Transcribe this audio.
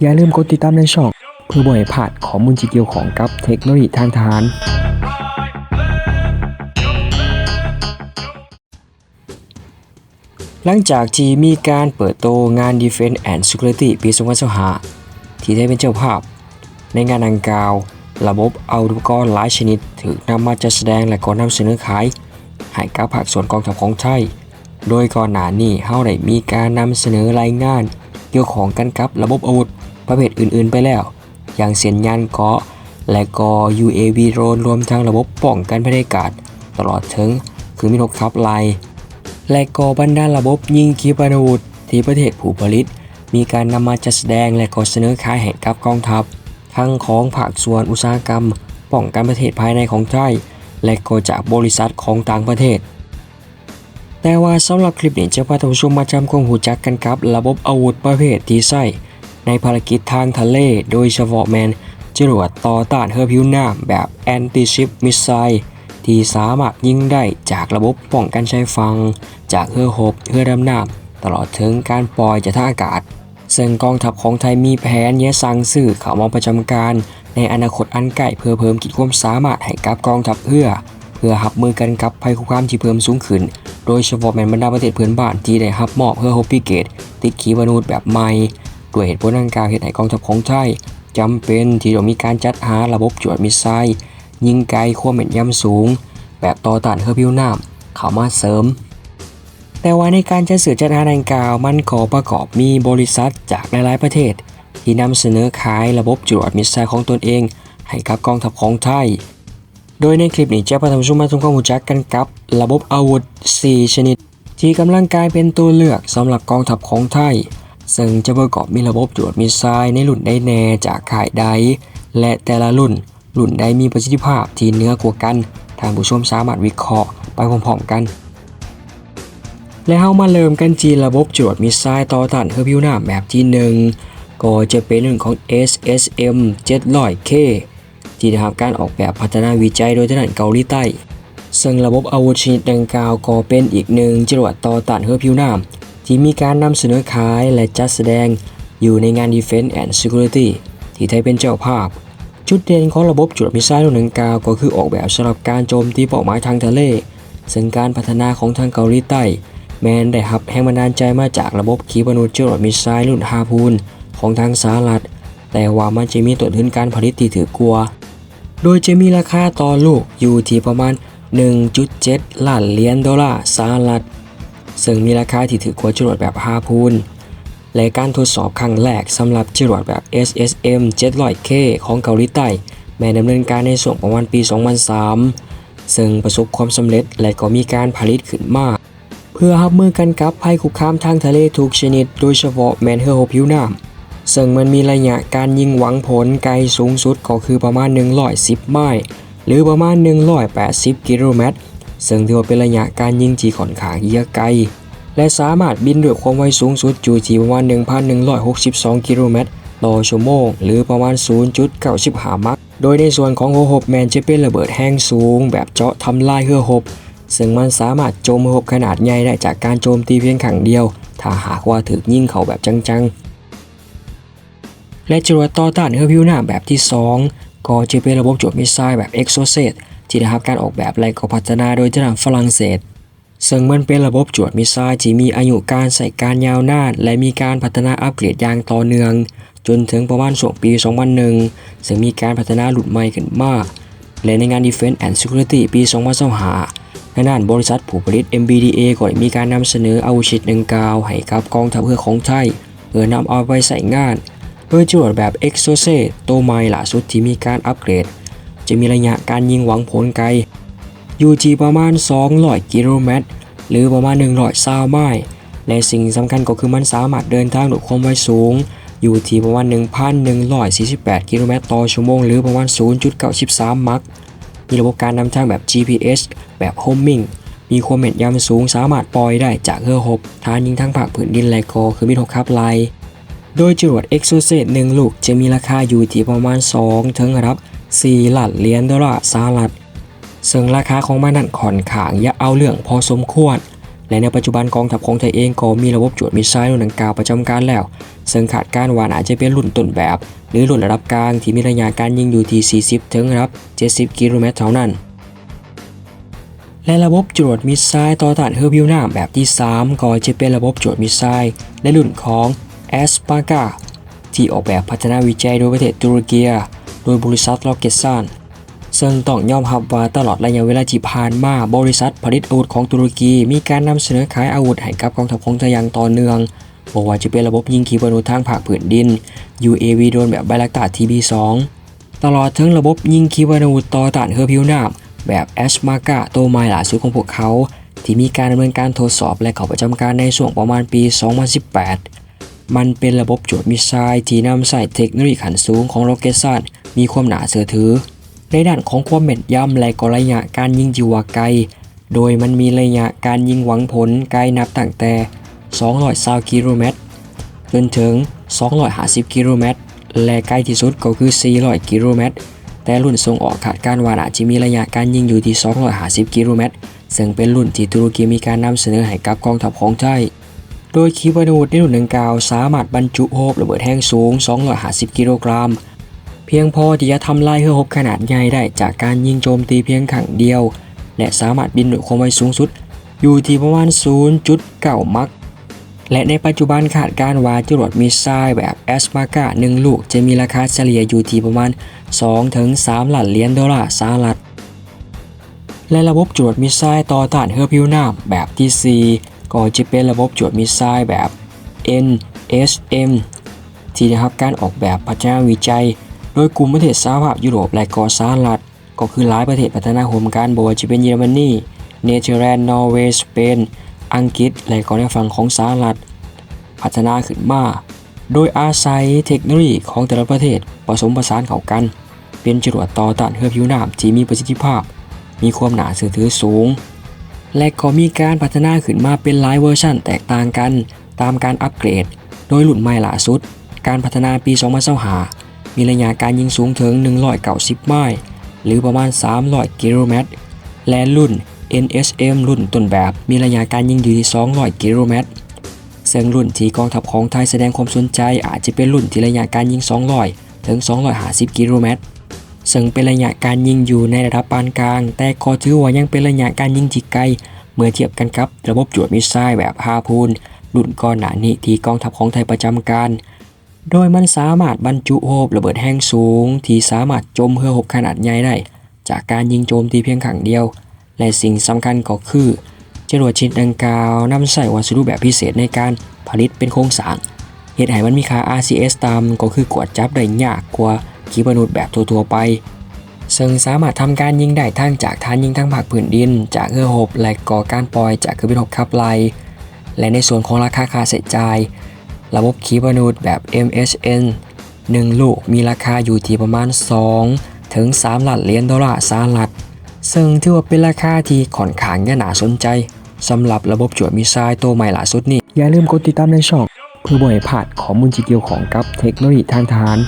อย่าลืมกดติดตามในช่อง เพื่อบ่ให้พลาดข้อมูลที่เกี่ยวของกับเทคโนโลยีทางทหาร หลังจากที่มีการเปิดโตงาน Defense and Security ปี 2025ที่ได้เป็นเจ้าภาพ ในงานดังกล่าว ระบบอาอุปกรณ์หลายชนิดถูกนำมาจัดแสดงและก็นำเสนอขายให้กับภาคส่วนกองทัพของไทย โดยก่อนหน้านี้เฮาได้มีการนำเสนอรายงาน เกี่ยวของกันกับระบบอาวุธประเภทอื่นๆไปแล้ว อย่างเสียนยานเกาะ และก็ UAV โดรนรวมทั้งระบบป้องกันภัยอากาศ ตลอดถึงคือมินกทับไลและก็บรรดาระบบยิงขีปนาวุธที่ประเทศผู้ผลิต มีการนำมาจัดแสดงและก็เสนอขายให้กับกองทัพ ทั้งของภาคส่วนอุตสาหกรรม ป้องกันประเทศภายในของไทยและก็จากบริษัทของต่างประเทศ แต่ว่าสำหรับคลิปนี้จะพาท่านผู้ชมมาจำความหูจักกันกับระบบอาวุธประเภทที่ใช้ในภารกิจทางทะเล โดยเฉพาะแมนจรวดต่อต้านเฮอรือผิวน้ำแบบ Anti-Ship Missile ที่สามารถยิงได้จากระบบป้องกันชายฝั่งจากเรือหบเรือดำน้ำตลอดถึงการปล่อยจากทาอากาศ ซึ่งกองทัพของไทยมีแผนแยสั่งซื้อเข้ามาประจำการ ในอนาคตอันใกล้เพื่อเพิ่มขีดความสามารถให้กับกองทัพเพื่อ เพื่อหับมือกันกับภัยคุกคามที่เพิ่มสูงขึ้น โดยเฉพาะแมนบรรดาประเทศเพื่อนบ้านที่ได้รับมอบเพื่อโฮปิเกตติดขีปนาวุธแบบใหม่ด้วยเหตุผลดังกล่าวเหตุให้กองทัพของไทยจำเป็นที่ต้องมีการจัดหาระบบจวดมิสไซล์ยิงไกลขั้วแม่นย่ำสูง แบบต่อต้านเครือผิวน้ำเข้ามาเสริม แต่ว่าในการจัดซื้อจัดหาดังกล่าวมันขอประกอบมีบริษัทจากหลายๆประเทศ ที่นำเสนอขายระบบจรวดมิสไซล์ของตนเอง ให้กับกองทัพของไทย โดยในคลิปนี้จะพาท่านผู้ชมมาทำความรู้จักกันกับ ระบบอาวุธ 4 ชนิด ที่กำลังกลายเป็นตัวเลือกสำหรับกองทัพของไทย ซึ่งจะประกอบมีระบบจรวดมิสไซล์ในรุ่นใดแน่จากข่ายใด และแต่ละรุ่น รุ่นใดมีประสิทธิภาพที่เหนือกว่ากันท่านผู้ชมสามารถวิเคราะห์ไปพร้อมๆกัน และเฮามาเริ่มกันที่ระบบจรวดมิสไซล์ต่อต้านเรือผิวน้ำแบบที่หนึ่งก็จะเป็นเรื่องของ SSM 700K ที่ได้รับการออกแบบพัฒนาวิจัยโดยทางด้านเกาหลีใต้ ซึ่งระบบอาวุธชนิดดังกล่าวก็เป็นอีกหนึ่งจรวดต่อต้านเรือผิวน้ำที่มีการนำเสนอขายและจัดแสดงอยู่ในงาน Defense and Security ที่ไทยเป็นเจ้าภาพ จุดเด่นของระบบจรวดมิสไซล์รุ่นดังกล่าวก็คือออกแบบสำหรับการโจมตีเป้าหมายทางทะเล ซึ่งการพัฒนาของทางเกาหลีใต้ แมนได้รับแรงบันดาลใจมาจากระบบขีปนาวุธจรวดมิสไซล์รุ่นฮาพูนของทางสหรัฐ แต่ว่ามันจะมีต้นทุนการผลิตที่ถือกลัว โดยจะมีราคาต่อลูกอยู่ที่ประมาณ 1.7 ล้านเหรียญดอลลาร์สหรัฐ ซึ่งมีราคาที่ถือกว่าจรวดแบบฮาพูนและการทดสอบครั้งแรกสำหรับจรวดแบบ SSM 700K ของเกาหลีใต้แม้ดำเนินการในช่วงประมาณปี 2003 ซึ่งประสบความสำเร็จและก็มีการผลิตขึ้นมาเพื่อรับมือกันกับภัยคุกคามทางทะเลทุกชนิด โดยเฉพาะแมนเฮอร์โฮผิวน้ำ ซึ่งมันมีระยะการยิงหวังผลไกลสูงสุดก็คือประมาณ 110 ไมล์หรือประมาณ 180 กิโลเมตร ซึ่งถือว่าเป็นระยะการยิงที่ค่อนข้างยาวไกล และสามารถบินด้วยความไวสูงสุดอยู่ที่ประมาณ 1,162 กิโลเมตรต่อชั่วโมง หรือประมาณ 0.95 มัก โดยในส่วนของหัวหบแมนจะเป็นระเบิดแห้งสูง แบบเจาะทำลายเรือหบ ซึ่งมันสามารถโจมหบขนาดใหญ่ได้จากการโจมตีเพียงครั้งเดียว ถ้าหากว่าถูกยิงเขาแบบจังๆ และจรวดต่อต้านเรือผิวหน้ำแบบที่ 2 ก็จะเป็นระบบจรวดมิสไซล์แบบ e x o s e t ที่ได้รับการออกแบบและก็พัฒนาโดยทางฝรั่งเศส ซึ่งมันเป็นระบบจรวดมิสไซล์ที่มีอายุการใส่การยาวนานและมีการพัฒนาอัปเกรดอย่างต่อเนื่อง จนถึงประมาณช่วงปี 2001 ซึ่งมีการพัฒนาหลุดใหม่ขึ้นมาก และในงาน Defense and Security ปี 2025ทางด้านบริษัทผู้ผลิต MBDA ก็ได้มีการนำเสนออาวุธชนิดดังกล่าวให้กับกองทัพเรือของไทยเพื่อนำเอาไปใส่งาน โดยจรวดแบบ e x o s e t ตัวใหม่ล่าสุดที่มีการอัปเกรด จะมีระยะการยิงหวังผลไกลอยู่ที่ประมาณ200กิโลเมตรหรือประมาณ120ซาวไมล์และสิ่งสำคัญก็คือมันสามารถเดินทางด้วยความไวสูง อยู่ที่ประมาณ 1,148 กิโลเมตรต่อชั่วโมง หรือประมาณ 0.93 มักมีระบบการนำทางแบบ GPS แบบ homing มีความแม่นยำสูงสามารถปล่อยได้จากเรือหบฐานยิงทั้งภาคพื้นดินและก็คือมิตรคับไล โดยจรวด e x o s e t 1ลูกจะมีราคาอยู่ที่ประมาณ 2 ถึงรับ4ล้านเหรียญดอลลาร์สหรัฐ ซึ่งราคาของมันนั้นค่อนข้างย่าเอาเรื่องพอสมควร และในปัจจุบันกองทัพของไทยเองก็มีระบบจวดมิสไซล์รุ่นดังกล่าวประจำการแล้ว ซึ่งคาดการว่าอาจจะเป็นรุ่นต้นแบบ หรือรุ่นระดับกลางที่มีระยะการยิงอยู่ที่ 40 ถึงรับ 70 กิโลเมตรเท่านั้นและระบบจรวดมิสไซล์ต่อต้านเฮอร์บิวน้ำแบบที่ 3 ก็จะเป็นระบบจรวดมิสไซล์ในรุ่นของ a s p a g a ที่ออกแบบพัฒนาวิจัยโดยประเทศตุรกีโดยบริษัท r o c k e t s a n ซึ่งต้องยอมรับว่าตลอดระยะเวลาที่ผ่านมาบริษัทผลิตอาวุธของตุรกีมีการนำเสนอขายอาวุธให้กับกองทัพของไทยอย่างต่อเนื่องบอกว่าจะเป็นระบบยิงขีปนาวุธทางภาคพื้นดิน UAV โดนแบบไบลักตา TB2 ตลอดทั้งระบบยิงขีปนาวุธต่อต้านเฮอร์พิวน้ำแบบแอชมาก้าตัวใหม่ล่าสุดของพวกเขา ที่มีการดำเนินการทดสอบและเข้าประจำการในช่วงประมาณปี 2018 มันเป็นระบบโจทย์มิสไซล์ที่นำใส่เทคโนโลยีขั้นสูงของโรเกซันมีความหนาเสือถือ ในด้านของความแม่นยำและก็ระยะการยิงจิวาไกล โดยมันมีระยะการยิงหวังผลไกลนับตั้งแต่220กิโลเมตรจนถึง 250 กิโลเมตร และใกล้ที่สุดก็คือ 400 กิโลเมตร แต่รุ่นส่งออกคาดการว่าอาจจะมีระยะการยิงอยู่ที่ 250 กิโลเมตร ซึ่งเป็นรุ่นที่ตุรกีมีการนำเสนอให้กับกองทัพของไทย โดยขีปนาวุธในรุ่นดังกล่าวสามารถบรรจุโฮบระเบิดแห้งสูง 250 กิโลกรัม เพียงพอที่จะทำลายเฮือฮบขนาดใหญ่ได้จากการยิงโจมตีเพียงครั้งเดียว และสามารถบินด้วยความไวสูงสุด อยู่ที่ประมาณ 0.9 มักและในปัจจุบันคาดการว่าจรวดมิสไซล์แบบแอสมาก้า1ลูกจะมีราคาเฉลี่ยอยู่ที่ประมาณ 2-3 ล้านเหรียญดอลลาร์สหรัฐ และระบบจรวดมิสไซล์ต่อต้านเฮือผิวน้ำแบบที่ 4 ก็จะเป็นระบบจวดมิสไซล์แบบ NSM ที่ได้รับการออกแบบพัฒนาวิจัย โดยกลุ่มประเทศสหภาพยุโรปและก็สหรัฐ ก็คือหลายประเทศพัฒนาร่วมกันบ่ว่าจะเป็นเยอรมนีเนเธอร์แลนด์นอร์เวย์สเปนอังกฤษและก็ในฝั่งของสหรัฐ พัฒนาขึ้นมา โดยอาศัยเทคโนโลยีของแต่ละประเทศผสมผสานเข้ากัน เป็นจรวดต่อต้านเฮือผิวหน้ำที่มีประสิทธิภาพ มีความหนาเสื่อถือสูง และก็มีการพัฒนาขึ้นมาเป็นหลายเวอร์ชันแตกต่างกัน ตามการอัปเกรด โดยรุ่นใหม่ล่าสุด การพัฒนาปี 2025มีระยะการยิงสูงถึง 190 ไมล์หรือประมาณ 300 กิโลเมตร และรุ่น NSM รุ่นต้นแบบมีระยะการยิงอยู่ที่ 200 กิโลเมตร ซึ่งรุ่นที่กองทัพของไทยแสดงความสนใจอาจจะเป็นรุ่นที่ระยะการยิง 200 ถึง 250 กิโลเมตร ซึ่งเป็นระยะการยิงอยู่ในระดับปานกลาง แต่ก็ถือว่ายังเป็นระยะการยิงที่ไกล เมื่อเทียบกันกับระบบจรวดมิสไซล์แบบฮาพูนรุ่นก่อนหน้านี้ที่กองทัพของไทยประจำการ โดยมันสามารถบรรจุโฮบระเบิดแห้งสูง ที่สามารถจมเฮือหบขนาดใหญ่ได้ จากการยิงโจมตีเพียงครั้งเดียว และสิ่งสำคัญก็คือจรวดชิ้นดังกล่าวนำใส่วัสดุแบบพิเศษในการผลิตเป็นโครงสร้างเหตุให้มันมีค่า RCS ต่ำก็คือกวดจับได้ยากกว่า ขีปนาวุธแบบทั่วๆไป ซึ่งสามารถทำการยิงได้ทั้งจากฐานยิงทั้งภาคพื้นดิน จากเรือหบและก่อการปล่อยจากเครื่องบินหบขับไล่และในส่วนของราคาค่าใช้จ่าย ระบบขีปนาวุธแบบ MHN 1 ลูกมีราคาอยู่ที่ประมาณ 2 ถึง 3 ล้านเหรียญดอลลาร์สหรัฐ ซึ่งถือว่าเป็นราคาที่ค่อนข้างจะน่าสนใจสำหรับระบบจรวดมิไซล์ตัวใหม่ล่าสุดนี้ อย่าลืมกดติดตามในช่อง เพื่อบ่ให้พลาดข้อมูลที่เกี่ยวของกับเทคโนโลยีทางทหาร